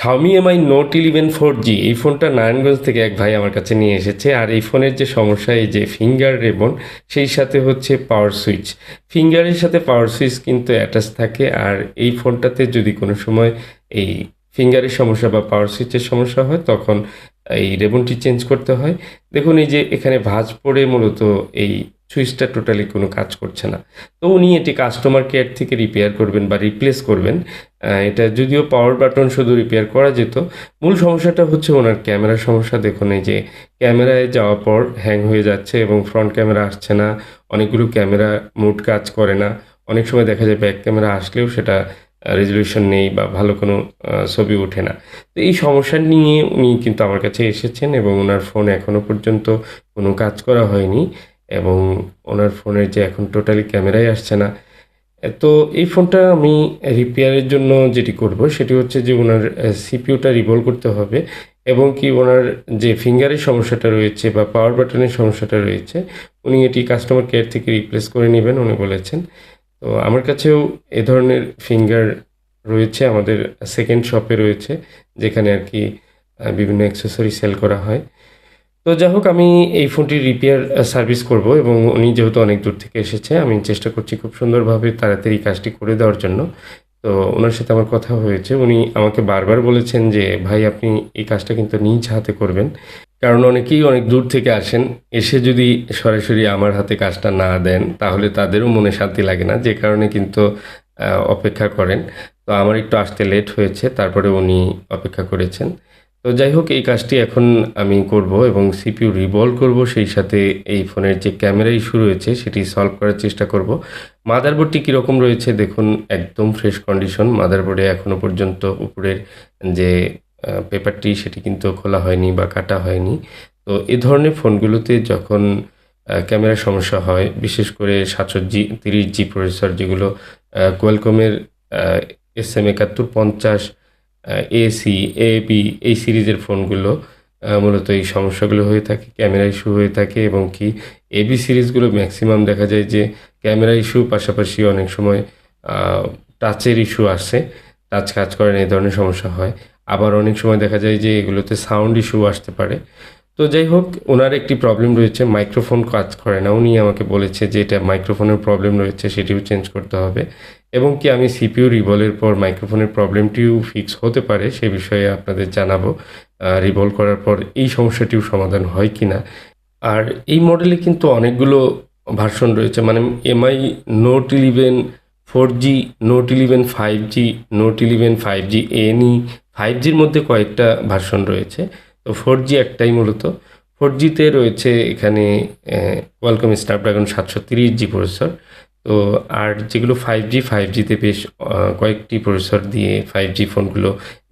Xiaomi MI note eleven four G এই ফোনটা নারায়ণগঞ্জ থেকে এক ভাই আমার কাছে নিয়ে এসেছে। আর এই ফোনের যে সমস্যা, এই যে ফিঙ্গার রেবন, সেই সাথে হচ্ছে পাওয়ার সুইচ ফিঙ্গারের সাথে পাওয়ার সুইচ কিন্তু অ্যাটাচ থাকে। আর এই ফোনটাতে যদি কোনো সময় এই ফিঙ্গারের সমস্যা বা পাওয়ার সুইচের সমস্যা হয়, তখন এই রেবনটি চেঞ্জ করতে হয়। দেখুন, এই যে এখানে ভাঁজ পড়ে মূলত এই সুইচটা টোটালি কোনো কাজ করছে না। তো উনি এটি কাস্টমার কেয়ার থেকে রিপেয়ার করবেন বা রিপ্লেস করবেন। এটা যদিও পাওয়ার বাটন শুধু রিপেয়ার করা যেত। মূল সমস্যাটা হচ্ছে ওনার ক্যামেরার সমস্যা। দেখুন, এই যে ক্যামেরায় যাওয়ার পর হ্যাং হয়ে যাচ্ছে এবং ফ্রন্ট ক্যামেরা আসছে না। অনেকগুলো ক্যামেরা মুড কাজ করে না। অনেক সময় দেখা যায় ব্যাক ক্যামেরা আসলেও সেটা রেজলিউশন নেই বা ভালো কোনো ছবি ওঠে না। তো এই সমস্যা নিয়ে উনি কিন্তু আমার কাছে এসেছেন এবং ওনার ফোন এখনও পর্যন্ত কোনো কাজ করা হয়নি। এবং ওনার ফোনের যে এখন টোটালি ক্যামেরাই আসছে না। তো এই ফোনটা আমি রিপেয়ারের জন্য যেটি করব, সেটি হচ্ছে যে ওনার সিপিউটা রিভলভ করতে হবে এবং কি ওনার যে ফিঙ্গারের সমস্যাটা রয়েছে বা পাওয়ার বাটনের সমস্যাটা রয়েছে, উনি এটি কাস্টমার কেয়ার থেকে রিপ্লেস করে নেবেন, উনি বলেছেন। তো আমার কাছেও এ ধরনের ফিঙ্গার রয়েছে, আমাদের সেকেন্ড শপে রয়েছে, যেখানে আর কি বিভিন্ন অ্যাক্সেসরি সেল করা হয়। তো যাই হোক আমি এই ফোনটির রিপেয়ার সার্ভিস করব এবং উনি যেহেতু অনেক দূর থেকে এসেছে, আমি চেষ্টা করছি খুব সুন্দরভাবে তাড়াতাড়ি কাজটি করে দেওয়ার জন্য। তো ওনার সাথে আমার কথা হয়েছে। উনি আমাকে বারবার বলেছেন যে, ভাই, আপনি এই কাজটা কিন্তু নিজ হাতে করবেন। কারণ অনেকেই অনেক দূর থেকে আসেন, এসে যদি সরাসরি আমার হাতে কাজটা না দেন, তাহলে তাদেরও মনে শান্তি লাগে না। যে কারণে কিন্তু অপেক্ষা করেন। তো আমার একটু আসতে লেট হয়েছে, তারপরে উনি অপেক্ষা করেছেন। তো যাই হোক এই কাজটি এখন আমি করব এবং সিপিইউ রিভলভ করব। সেই সাথে এই ফোনের যে ক্যামেরা ইস্যু রয়েছে সেটি সলভ করার চেষ্টা করব। মাদারবোর্ডটি কীরকম রয়েছে দেখুন একদম ফ্রেশ কন্ডিশন। মাদারবোর্ডে এখনও পর্যন্ত উপরের যে পেপারটি সেটি কিন্তু খোলা হয়নি বা কাটা হয়নি। তো এ ধরনের ফোনগুলোতে যখন আহ, ক্যামেরার সমস্যা হয় বিশেষ করে সাতশো জি তিরিশ জি প্রসেসর যেগুলো কোয়ালকমের এস এম একাত্তর পঞ্চাশ এসি এবি এই সিরিজের ফোনগুলো মূলত এই সমস্যাগুলো হয়ে থাকে, ক্যামেরা ইস্যু হয়ে থাকে এবং কি এবি সিরিজগুলো ম্যাক্সিমাম দেখা যায় যে ক্যামেরা ইস্যু পাশাপাশি অনেক সময় টাচের ইস্যু আসে টাচ কাজ করেন, এই ধরনের সমস্যা হয়। আবার অনেক সময় দেখা যায় যে এগুলোতে সাউন্ড ইস্যু আসতে পারে। তো যাই হোক, ওনার একটি প্রবলেম রয়েছে মাইক্রোফোন কাজ করে না। উনি আমাকে বলেছে যে এটা মাইক্রোফোনের প্রবলেম রয়েছে, সেটিও চেঞ্জ করতে হবে। এবং কি আমি সিপিইউ রিভলের পর মাইক্রোফোনের প্রবলেমটিও ফিক্স হতে পারে, সে বিষয়ে আপনাদের জানাব। রিভল করার পর এই সমস্যাটিও সমাধান হয় কি না আর এই মডেলে কিন্তু অনেকগুলো ভার্সন রয়েছে মানে MI note eleven four G note eleven five G note eleven five G NE five জির মধ্যে কয়েকটা ভার্সন রয়েছে। তো ফোর জি একটাই মূলত। ফোর জিতে রয়েছে এখানে ওয়েলকাম স্ন্যাপড্রাগন সাতশো তিরিশ জি প্রসেসর তো আর যেগুলো ফাইভ জি ফাইভ জিতে বেশ কয়েকটি প্রসেসর দিয়ে ফাইভ জি ফোনগুলো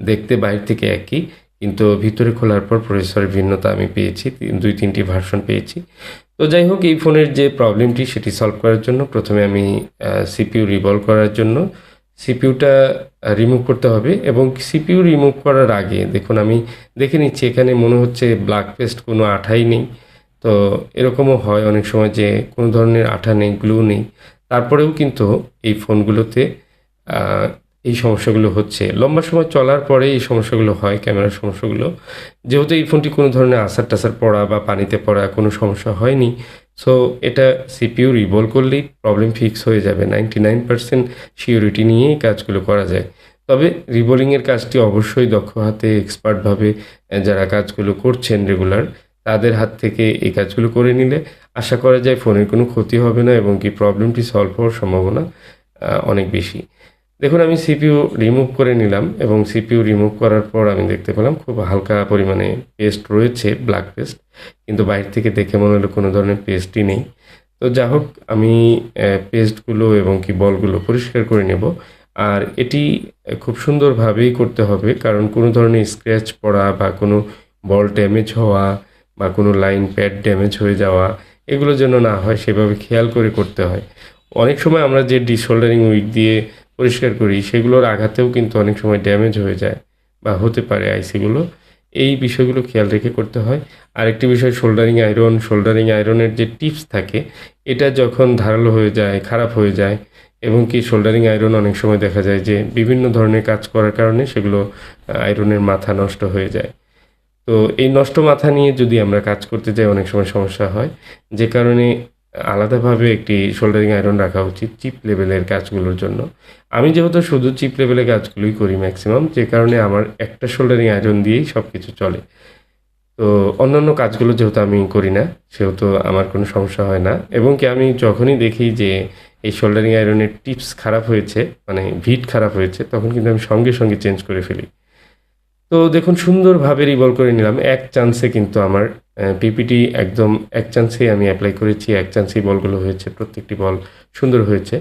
দেখতে বাইরে থেকে একই। কিন্তু ভিতরে খোলার পর প্রসেসরের ভিন্নতা আমি পেয়েছি দুই, তিনটি ভার্সন পেয়েছি। তো যাই হোক, এই ফোনের যে প্রবলেমটি সেটি সলভ করার জন্য প্রথমে আমি সিপিইউ রিভলভ করার জন্য সিপিইউটা রিমুভ করতে হবে এবং সিপিউ রিমুভ করার আগে দেখুন আমি দেখে নিচ্ছি, এখানে মনে হচ্ছে ব্ল্যাক পেস্ট কোনো আঠাই নেই। তো এরকমও হয় অনেক সময় যে কোনো ধরনের আঠা নেই গ্লু নেই। তারপরেও কিন্তু এই ফোনগুলোতে এই সমস্যাগুলো হচ্ছে। লম্বা সময় চলার পরে এই সমস্যাগুলো হয়, ক্যামেরার সমস্যাগুলো। যেহেতু এই ফোনটি কোনো ধরনের আসার টাসার পড়া বা পানিতে পড়া কোনো সমস্যা হয়নি সো এটা সিপিউ রিভল করলেই প্রবলেম ফিক্স হয়ে যাবে। নাইনটি নাইন পার্সেন্ট সিওরিটি নিয়েই কাজগুলো করা যায়। তবে রিবোলিংয়ের কাজটি অবশ্যই দক্ষ হাতে এক্সপার্টভাবে যারা কাজগুলো করছেন রেগুলার তাদের হাত থেকে এই কাজগুলো করে নিলে আশা করা যায় ফোনের কোনো ক্ষতি হবে না এবং কি প্রবলেমটি সলভ হওয়ার সম্ভাবনা অনেক বেশি। দেখুন, আমি সিপিইউ রিমুভ করে নিলাম এবং সিপিইউ রিমুভ করার পর আমি দেখতে পেলাম খুব হালকা পরিমাণে পেস্ট রয়েছে ব্ল্যাক পেস্ট কিন্তু বাইরে থেকে দেখে মনে হলো কোনো ধরনের পেস্টই নেই। তো যা হোক, আমি পেস্টগুলো এবং কি বলগুলো পরিষ্কার করে নেব। আর এটি খুব সুন্দরভাবেই করতে হবে, কারণ কোনো ধরনের স্ক্র্যাচ পড়া বা কোনো বল ড্যামেজ হওয়া বা কোনো লাইন প্যাড ড্যামেজ হয়ে যাওয়া, এগুলো যেন না হয়, সেভাবে খেয়াল করে করতে হয়। অনেক সময় আমরা যে ডিসোল্ডারিং উইক দিয়ে পরিষ্কার করি, সেগুলোর আঘাতেও কিন্তু অনেক সময় ড্যামেজ হয়ে যায় বা হতে পারে আইসিগুলো এই বিষয়গুলো খেয়াল রেখে করতে হয়। আরেকটি বিষয় শোল্ডারিং আয়রন শোল্ডারিং আয়রনের যে টিপস থাকে, এটা যখন ধারালো হয়ে যায়, খারাপ হয়ে যায়, এবং কি শোল্ডারিং আয়রন অনেক সময় দেখা যায় যে বিভিন্ন ধরনের কাজ করার কারণে সেগুলো আয়রনের মাথা নষ্ট হয়ে যায়। তো এই নষ্ট মাথা নিয়ে যদি আমরা কাজ করতে যাই, অনেক সময় সমস্যা হয়। যে কারণে আলাদাভাবে একটি শোল্ডারিং আয়রন রাখা উচিত চিপ লেভেলের কাজগুলোর জন্য। আমি যেহেতু শুধু চিপ লেভেলের কাজগুলোই করি ম্যাক্সিমাম যে কারণে আমার একটা শোল্ডারিং আয়রন দিয়েই সব কিছু চলে। তো অন্যান্য কাজগুলো যেহেতু আমি করি না, সেহেতু আমার কোনো সমস্যা হয় না। এবং কি আমি যখনই দেখি যে এই শোল্ডারিং আয়রনের টিপস খারাপ হয়েছে মানে ভিট খারাপ হয়েছে, তখন কিন্তু আমি সঙ্গে সঙ্গে চেঞ্জ করে ফেলি। তো দেখুন, সুন্দরভাবে রিভলভ করে নিলাম। এক চান্সে কিন্তু আমার পিপিটি একদম এক চান্সেই আমি অ্যাপ্লাই করেছি, এক চান্সেই বলগুলো হয়েছে, প্রত্যেকটি বল সুন্দর হয়েছে।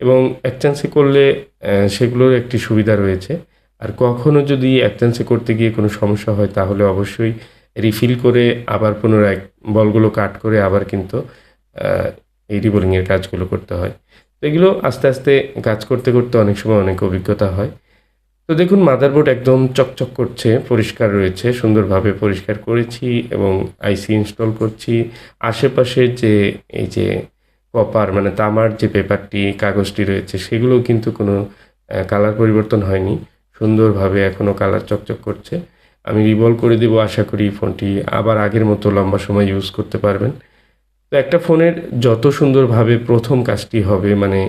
এবং এক চান্সে করলে সেগুলোর একটি সুবিধা রয়েছে। আর কখনো যদি এক চান্সে করতে গিয়ে কোনো সমস্যা হয়, তাহলে অবশ্যই রিফিল করে আবার পুনরায় বলগুলো কাট করে আবার কিন্তু এই রিবোলিংয়ের কাজগুলো করতে হয়। তো এগুলো আস্তে আস্তে কাজ করতে করতে অনেক সময় অনেক অভিজ্ঞতা হয়। তো দেখুন মাদারবোর্ড একদম চকচক করছে, পরিষ্কার রয়েছে, সুন্দরভাবে পরিষ্কার করেছি এবং আইসি ইনস্টল করছি। আশেপাশে যে, এই যে কপার মানে তামার যে পেপারটি কাগজটি রয়েছে, সেগুলো কিন্তু কোনো কালার পরিবর্তন হয়নি। সুন্দরভাবে এখনও কালার চকচক করছে। আমি রিভলভ করে দেবো, আশা করি ফোনটি আবার আগের মতো লম্বা সময় ইউজ করতে পারবেন। তো একটা ফোনের যত সুন্দরভাবে প্রথম কাজটি হবে মানে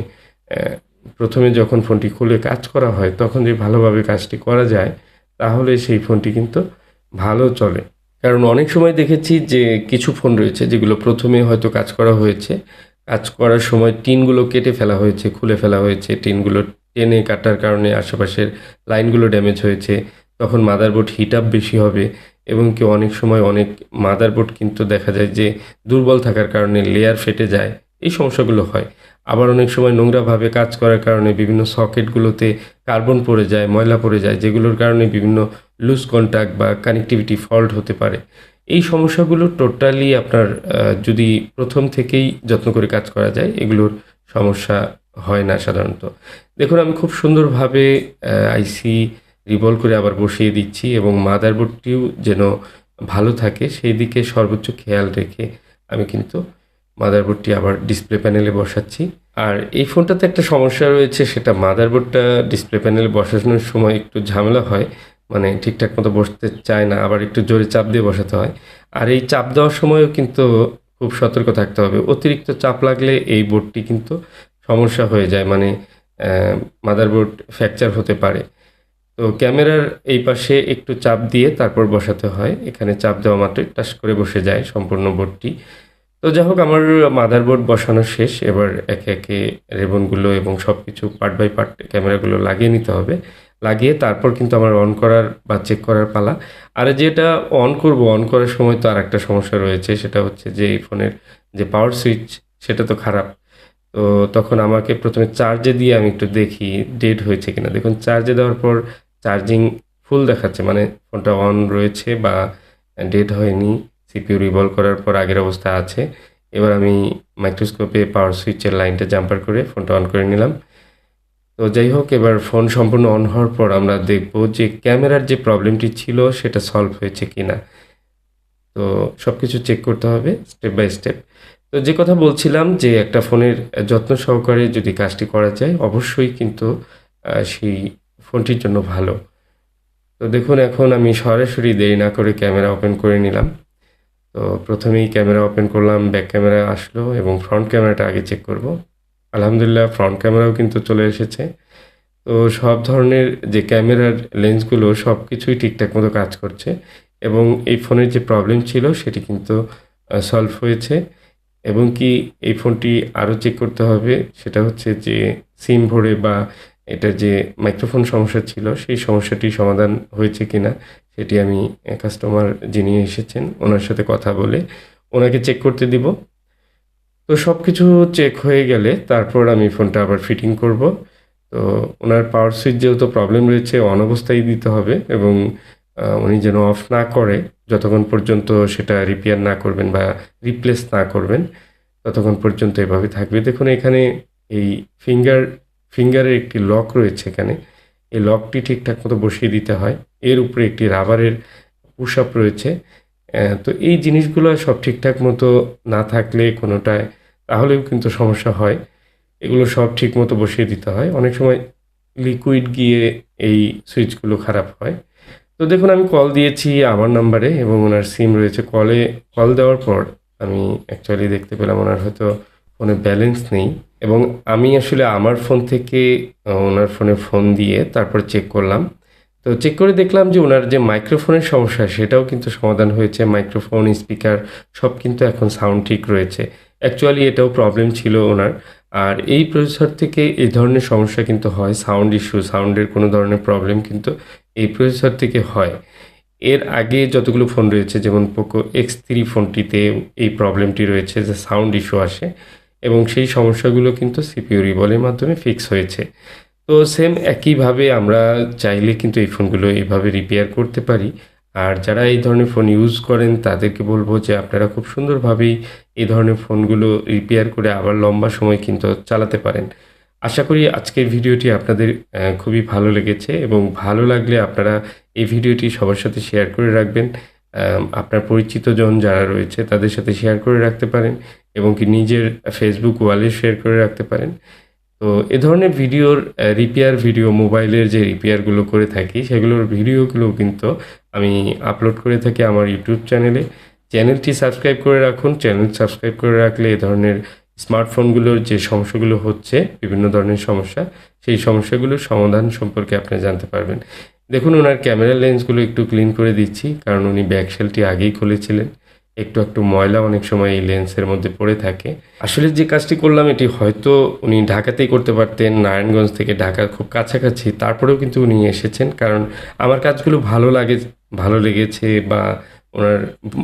প্রথমে যখন ফোনটি খুলে কাজ করা হয়, তখন যে ভালোভাবে কাজটি করা যায়, তাহলে সেই ফোনটি কিন্তু ভালো চলে। কারণ অনেক সময় দেখেছি যে কিছু ফোন রয়েছে যেগুলো প্রথমে হয়তো কাজ করা হয়েছে। কাজ করার সময় টিনগুলো কেটে ফেলা হয়েছে, খুলে ফেলা হয়েছে। টিনগুলো টেনে কাটার কারণে আশেপাশের লাইনগুলো ড্যামেজ হয়েছে। তখন মাদারবোর্ড হিট আপ বেশি হবে এবং কি অনেক সময় অনেক মাদারবোর্ড কিন্তু দেখা যায় যে দুর্বল থাকার কারণে লেয়ার ফেটে যায়। এই সমস্যাগুলো হয়। আবার অনেক সময় নোংরাভাবে কাজ করার কারণে বিভিন্ন সকেটগুলোতে কার্বন পড়ে যায়, ময়লা পড়ে যায়, যেগুলোর কারণে বিভিন্ন লুজ কন্ট্যাক্ট বা কানেক্টিভিটি ফল্ট হতে পারে। এই সমস্যাগুলো টোটালি আপনার যদি প্রথম থেকেই যত্ন করে কাজ করা যায়, এগুলোর সমস্যা হয় না সাধারণত। দেখুন, আমি খুব সুন্দরভাবে আইসি রিভলভ করে আবার বসিয়ে দিচ্ছি এবং মাদারবোর্ডটিও যেন ভালো থাকে, সেই দিকে সর্বোচ্চ খেয়াল রেখে আমি কিন্তু মাদারবোর্ডটি আবার ডিসপ্লে প্যানেলে বসাচ্ছি। আর এই ফোনটাতে একটা সমস্যা রয়েছে, সেটা মাদারবোর্ডটা ডিসপ্লে প্যানেলে বসানোর সময় একটু ঝামেলা হয়। মানে ঠিকঠাক মতো বসতে চায় না, আবার একটু জোরে চাপ দিয়ে বসাতে হয়। আর এই চাপ দেওয়ার সময়ও কিন্তু খুব সতর্ক থাকতে হবে। অতিরিক্ত চাপ লাগলে এই বোর্ডটি কিন্তু সমস্যা হয়ে যায় মানে মাদারবোর্ড ফ্র্যাকচার হতে পারে। তো ক্যামেরার এই পাশে একটু চাপ দিয়ে তারপর বসাতে হয়। এখানে চাপ দেওয়া মাত্রই টাস করে বসে যায় সম্পূর্ণ বোর্ডটি তো যাই হোক, আমার মাদারবোর্ড বসানো শেষ। এবার একে একে রেবনগুলো এবং সব কিছু পার্ট বাই পার্ট ক্যামেরাগুলো লাগিয়ে নিতে হবে। লাগিয়ে তারপর কিন্তু আমার অন করার বা চেক করার পালা। আর যেটা অন করব অন করার সময় তো আর একটা সমস্যা রয়েছে, সেটা হচ্ছে যে এই ফোনের যে পাওয়ার সুইচ সেটা তো খারাপ। তো তখন আমাকে প্রথমে চার্জে দিয়ে আমি একটু দেখি ডেড হয়েছে কিনা। দেখুন চার্জে দেওয়ার পর চার্জিং ফুল দেখাচ্ছে মানে ফোনটা অন রয়েছে বা ডেড হয়নি। সিপিইউ রিভলভ করার পর আগের অবস্থা আছে। এবার আমি মাইক্রোস্কোপে পাওয়ার সুইচের লাইনটা জাম্পার করে ফোনটা অন করে নিলাম। তো যাই হোক, এবার ফোন সম্পূর্ণ অন হওয়ার পর আমরা দেখব যে ক্যামেরার যে প্রবলেমটি ছিল, সেটা সলভ হয়েছে কি না তো সব কিছু চেক করতে হবে স্টেপ বাই স্টেপ তো যে কথা বলছিলাম যে একটা ফোনের যত্ন সহকারে যদি কাজটি করা যায়, অবশ্যই কিন্তু সেই ফোনটির জন্য ভালো। তো দেখুন, এখন আমি সরাসরি দেরি না করে ক্যামেরা ওপেন করে নিলাম। তো প্রথমেই ক্যামেরা ওপেন করলাম, ব্যাক ক্যামেরা আসলো এবং ফ্রন্ট ক্যামেরাটা আগে চেক করব। আলহামদুলিল্লাহ, ফ্রন্ট ক্যামেরাও কিন্তু চলে এসেছে। তো সব ধরনের যে ক্যামেরার লেন্সগুলো সব কিছুই ঠিকঠাক মতো কাজ করছে এবং এই ফোনের যে প্রবলেম ছিল সেটি কিন্তু সলভ হয়েছে এবং কি এই ফোনটি আরও চেক করতে হবে সেটা হচ্ছে যে সিম ভরে বা এটা যে মাইক্রোফোন সমস্যা ছিল সেই সমস্যাটি সমাধান হয়েছে কিনা সেটি আমি কাস্টমার যিনি এসেছেন, ওনার সাথে কথা বলে ওনাকে চেক করতে দিব। তো সব কিছু চেক হয়ে গেলে তারপর আমি ফোনটা আবার ফিটিং করব। তো ওনার পাওয়ার সুইচ যেহেতু প্রবলেম রয়েছে অন অবস্থায় দিতে হবে এবং উনি যেন অফ না করে, যতক্ষণ পর্যন্ত সেটা রিপেয়ার না করবেন বা রিপ্লেস না করবেন, ততক্ষণ পর্যন্ত এভাবে থাকবে। দেখুন, এখানে এই ফিঙ্গার ফিঙ্গারের একটি লক রয়েছে এখানে। এই লকটি ঠিকঠাক মতো বসিয়ে দিতে হয়। এর উপরে একটি রাবারের পুশ রয়েছে। তো এই জিনিসগুলো সব ঠিকঠাক মতো না থাকলে কোনোটায়, তাহলেও কিন্তু সমস্যা হয়। এগুলো সব ঠিক মতো বসিয়ে দিতে হয়। অনেক সময় লিকুইড গিয়ে এই সুইচগুলো খারাপ হয়। তো দেখুন, আমি কল দিয়েছি আমার নাম্বারে এবং ওনার সিম রয়েছে। কলে, কল দেওয়ার পর আমি অ্যাকচুয়ালি দেখতে পেলাম ওনার হয়তো ফোনে ব্যালেন্স নেই। এবং আমি আসলে আমার ফোন থেকে ওনার ফোনে ফোন দিয়ে তারপর চেক করলাম। তো চেক করে দেখলাম যে ওনার যে মাইক্রোফোনের সমস্যা, সেটাও কিন্তু সমাধান হয়েছে। মাইক্রোফোন স্পিকার সব কিন্তু এখন সাউন্ড ঠিক রয়েছে। অ্যাকচুয়ালি এটাও প্রবলেম ছিল ওনার। আর এই প্রসেসর থেকে এই ধরনের সমস্যা কিন্তু হয় সাউন্ড ইস্যু সাউন্ডের কোনো ধরনের প্রবলেম কিন্তু এই প্রসেসর থেকে হয়। এর আগে যতগুলো ফোন রয়েছে, যেমন পোকো এক্স থ্রি ফোনটিতে এই প্রবলেমটি রয়েছে যে সাউন্ড ইস্যু আসে। এবং সেই সমস্যাগুলো কিন্তু সিপিউ রিবলের মাধ্যমে ফিক্স হয়েছে। তো সেম একইভাবে আমরা চাইলে কিন্তু এই ফোনগুলো এইভাবে রিপেয়ার করতে পারি। আর যারা এই ধরনের ফোন ইউজ করেন, তাদেরকে বলব যে আপনারা খুব সুন্দরভাবেই এই ধরনের ফোনগুলো রিপেয়ার করে আবার লম্বা সময় কিন্তু চালাতে পারেন। আশা করি আজকের ভিডিওটি আপনাদের খুবই ভালো লেগেছে এবং ভালো লাগলে আপনারা এই ভিডিওটি সবার সাথে শেয়ার করে রাখবেন। আপনার পরিচিত জন যারা রয়েছে, তাদের সাথে শেয়ার করে রাখতে পারেন এবং কি নিজের ফেসবুক ওয়ালে শেয়ার করে রাখতে পারেন। তো এ ধরনের ভিডিওর রিপেয়ার ভিডিও মোবাইলের যে রিপেয়ারগুলো করে থাকি, সেগুলোর ভিডিওগুলো কিন্তু আমি আপলোড করে থাকি আমার ইউটিউব চ্যানেলে চ্যানেলটি সাবস্ক্রাইব করে রাখুন। চ্যানেল সাবস্ক্রাইব করে রাখলে এ ধরনের স্মার্টফোনগুলোর যে সমস্যাগুলো হচ্ছে, বিভিন্ন ধরনের সমস্যা, সেই সমস্যাগুলোর সমাধান সম্পর্কে আপনি জানতে পারবেন। দেখুন, ওনার ক্যামেরা লেন্সগুলো একটু ক্লিন করে দিচ্ছি, কারণ উনি ব্যাক সেলটি আগেই খুলেছিলেন। একটু একটু ময়লা অনেক সময় এই লেন্সের মধ্যে পড়ে থাকে। আসলে যে কাজটি করলাম, এটি হয়তো উনি ঢাকাতেই করতে পারতেন, নারায়ণগঞ্জ থেকে ঢাকার খুব কাছাকাছি, তারপরেও কিন্তু উনি এসেছেন, কারণ আমার কাজগুলো ভালো লাগে, ভালো লেগেছে বা ওনার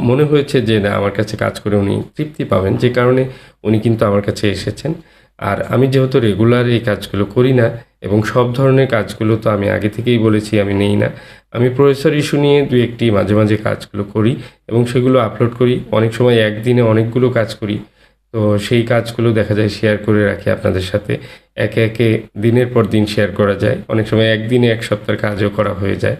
মনে হয়েছে যে না, আমার কাছে কাজ করে উনি তৃপ্তি পাবেন, যে কারণে উনি কিন্তু আমার কাছে এসেছেন। আর আমি যেহেতু রেগুলার এই কাজগুলো করি না এবং সব ধরনের কাজগুলো তো আমি আগে থেকেই বলেছি আমি নেই না, আমি প্রসেসর ইস্যু নিয়ে দু একটি মাঝে মাঝে কাজগুলো করি এবং সেগুলো আপলোড করি। অনেক সময় একদিনে অনেকগুলো কাজ করি। তো সেই কাজগুলো দেখা যায় শেয়ার করে রাখি আপনাদের সাথে। একে একে দিনের পর দিন শেয়ার করা যায়। অনেক সময় একদিনে এক সপ্তাহের কাজও করা হয়ে যায়।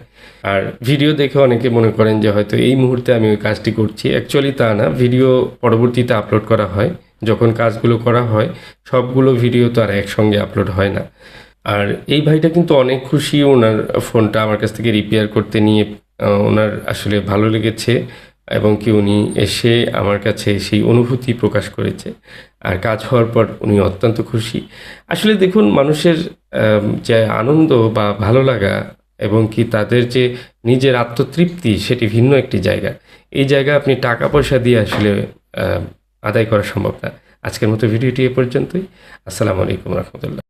আর ভিডিও দেখে অনেকে মনে করেন যে হয়তো এই মুহূর্তে আমি ওই কাজটি করছি। অ্যাকচুয়ালি তা না ভিডিও পরবর্তীতে আপলোড করা হয়। যখন কাজগুলো করা হয়, সবগুলো ভিডিও তো আর একসঙ্গে আপলোড হয় না। আর এই ভাইটা কিন্তু অনেক খুশি ওনার ফোনটা আমার কাছ থেকে রিপেয়ার করতে নিয়ে ওনার আসলে ভালো লেগেছে এবং কি উনি এসে আমার কাছে সেই অনুভূতি প্রকাশ করেছে। আর কাজ হওয়ার পর উনি অত্যন্ত খুশি। আসলে দেখুন, মানুষের যে আনন্দ বা ভালো লাগা এবং কি তাদের যে নিজের আত্মতৃপ্তি সেটি ভিন্ন একটি জায়গা। এই জায়গা আপনি টাকা পয়সা দিয়ে আসলে আদায় করা সম্ভব না। আজকের মতো ভিডিওটি এ পর্যন্তই। আসসালামু আলাইকুম রহমতুল্লাহ।